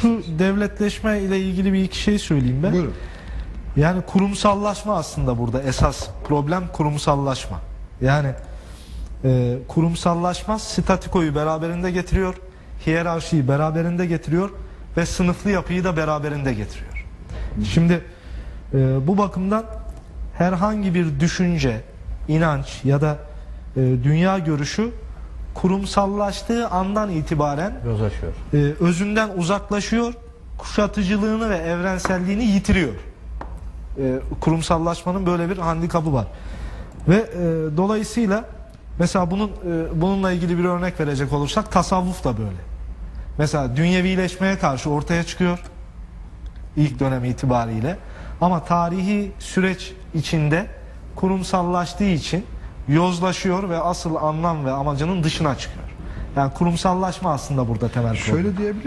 Şu devletleşme ile ilgili bir iki şey söyleyeyim ben. Buyurun. Yani kurumsallaşma aslında burada esas problem kurumsallaşma. Yani e, kurumsallaşma statikoyu beraberinde getiriyor, hiyerarşiyi beraberinde getiriyor ve sınıflı yapıyı da beraberinde getiriyor. Şimdi e, bu bakımdan herhangi bir düşünce, inanç ya da e, dünya görüşü kurumsallaştığı andan itibaren Yozlaşıyor. e, özünden uzaklaşıyor, kuşatıcılığını ve evrenselliğini yitiriyor. E, kurumsallaşmanın böyle bir handikapı var. Ve e, dolayısıyla mesela bunun e, bununla ilgili bir örnek verecek olursak tasavvuf da böyle. Mesela dünyevileşmeye karşı ortaya çıkıyor ilk dönem itibariyle ama tarihi süreç içinde kurumsallaştığı için yozlaşıyor ve asıl anlam ve amacının dışına çıkıyor. Yani kurumsallaşma aslında burada temel problem. Şöyle diyebilir